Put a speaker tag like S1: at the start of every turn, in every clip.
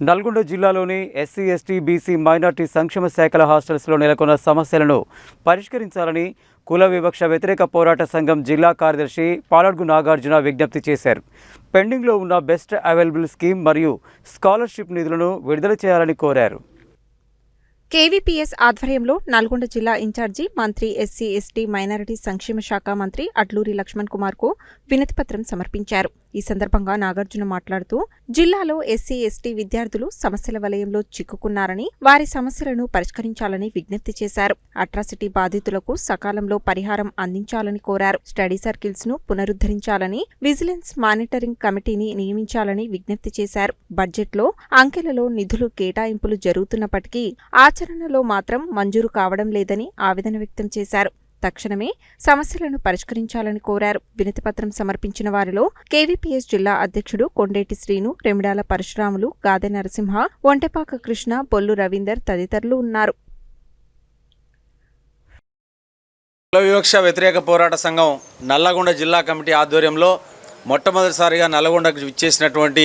S1: నల్గొండ జిల్లాలోని SC ST BC minority సంక్షేమ శాఖల హాస్టల్స్లో నెలకొన్న సమస్యలను పరిష్కరించాలని కుల వివక్ష వ్యతిరేక పోరాట సంఘం జిల్లా కార్యదర్శి పాలడ్గు నాగార్జున విజ్ఞప్తి చేశారు. పెండింగ్లో ఉన్న బెస్ట్ అవైలబుల్ స్కీమ్ మరియు స్కాలర్షిప్ నిధులను విడుదల చేయాలని కోరారు.
S2: కేవీపీఎస్ ఆధ్వర్యంలో నల్గొండ జిల్లా ఇన్ఛార్జి మంత్రి ఎస్సీ ఎస్టీ మైనారిటీ సంక్షేమ శాఖ మంత్రి అడ్లూరి లక్ష్మణ్ కుమార్కు వినతిపత్రం సమర్పించారు. ఈ సందర్భంగా నాగార్జున మాట్లాడుతూ జిల్లాలో ఎస్సీ ఎస్టీ విద్యార్థులు సమస్యల వలయంలో చిక్కుకున్నారని వారి సమస్యలను పరిష్కరించాలని విజ్ఞప్తి చేశారు. అట్రాసిటీ బాధితులకు సకాలంలో పరిహారం అందించాలని కోరారు. స్టడీ సర్కిల్స్ను పునరుద్ధరించాలని విజిలెన్స్ మానిటరింగ్ కమిటీని నియమించాలని విజ్ఞప్తి చేశారు. బడ్జెట్లో అంకెలలో నిధులు కేటాయింపులు జరుగుతున్నప్పటికీ ఆచరణలో మాత్రం మంజూరు కావడం లేదని ఆవేదన వ్యక్తం చేశారు. తక్షణమే సమస్యలను పరిష్కరించాలని కోరారు. వినతిపత్రం సమర్పించిన వారిలో కేవీపీఎస్ జిల్లా అధ్యక్షుడు కొండేటి శ్రీను రెమిడాల పరశురాములు గాదె నరసింహ ఒంటెపాక కృష్ణ బొల్లు రవీందర్ తదితరులు ఉన్నారు.
S3: కుల వివక్ష వ్యతిరేక పోరాట సంఘం నల్లగొండ జిల్లా కమిటీ ఆధ్వర్యంలో మొట్టమొదటిసారిగా నల్లగొండకు విచ్చేసినటువంటి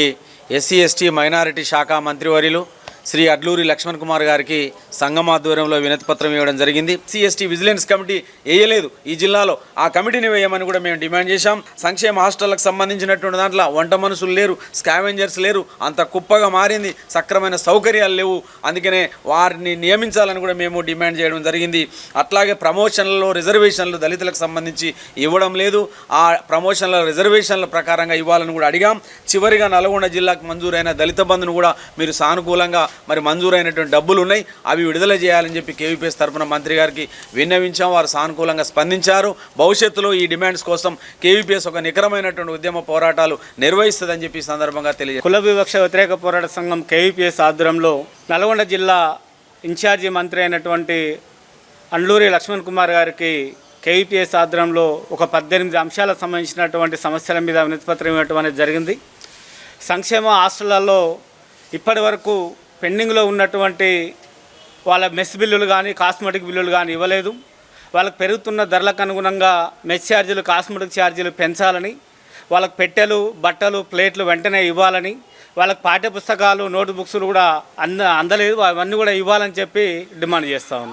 S3: ఎస్సీ ఎస్టీ మైనారిటీ శాఖ మంత్రివర్యులు శ్రీ అడ్లూరి లక్ష్మణ్ కుమార్ గారికి సంఘం ఆధ్వర్యంలో వినతిపత్రం ఇవ్వడం జరిగింది. సిఎస్టీ విజిలెన్స్ కమిటీ వేయలేదు ఈ జిల్లాలో. ఆ కమిటీని వేయమని కూడా మేము డిమాండ్ చేశాం. సంక్షేమ హాస్టళ్ళకు సంబంధించినటువంటి దాంట్లో వంట మనుషులు లేరు స్కావెంజర్స్ లేరు అంత కుప్పగా మారింది సక్రమైన సౌకర్యాలు లేవు. అందుకనే వారిని నియమించాలని కూడా మేము డిమాండ్ చేయడం జరిగింది. అట్లాగే ప్రమోషన్లలో రిజర్వేషన్లు దళితులకు సంబంధించి ఇవ్వడం లేదు. ఆ ప్రమోషన్ల రిజర్వేషన్ల ప్రకారంగా ఇవ్వాలని కూడా అడిగాం. చివరిగా నల్గొండ జిల్లాకు మంజూరైన దళిత బంధును కూడా మీరు సానుకూలంగా మరి మంజూరైనటువంటి డబ్బులు ఉన్నాయి. అవి విడుదల చేయాలని చెప్పి కేవీపీఎస్ తరఫున మంత్రి గారికి విన్నవించాం. వారు సానుకూలంగా స్పందించారు. భవిష్యత్తులో ఈ డిమాండ్స్ కోసం కేవీపీఎస్ ఒక నికరమైనటువంటి ఉద్యమ పోరాటాలు నిర్వహిస్తుందని చెప్పి సందర్భంగా తెలియజేస్తారు
S4: కుల వివక్ష వ్యతిరేక పోరాట సంఘం కేవీపీఎస్ ఆధ్వర్యంలో నల్గొండ జిల్లా ఇన్ఛార్జి మంత్రి అయినటువంటి అండ్లూరి లక్ష్మణ్ కుమార్ గారికి కేవీపీఎస్ ఆధ్వర్యంలో ఒక పద్దెనిమిది అంశాలకు సంబంధించినటువంటి సమస్యల మీద వినతిపత్రం ఇవ్వటం అనేది జరిగింది. సంక్షేమ హాస్టళ్ళలో ఇప్పటి వరకు పెండింగ్లో ఉన్నటువంటి వాళ్ళ మెస్ బిల్లులు కానీ కాస్మెటిక్ బిల్లులు కానీ ఇవ్వలేదు. వాళ్ళకి పెరుగుతున్న ధరలకు అనుగుణంగా మెస్ ఛార్జీలు కాస్మెటిక్ ఛార్జీలు పెంచాలని వాళ్ళకి పెట్టెలు బట్టలు ప్లేట్లు వెంటనే ఇవ్వాలని వాళ్ళకి పాఠ్య పుస్తకాలు నోట్ బుక్స్లు కూడా అంద అందలేదు. అవన్నీ కూడా ఇవ్వాలని చెప్పి డిమాండ్ చేస్తూ ఉన్నాం.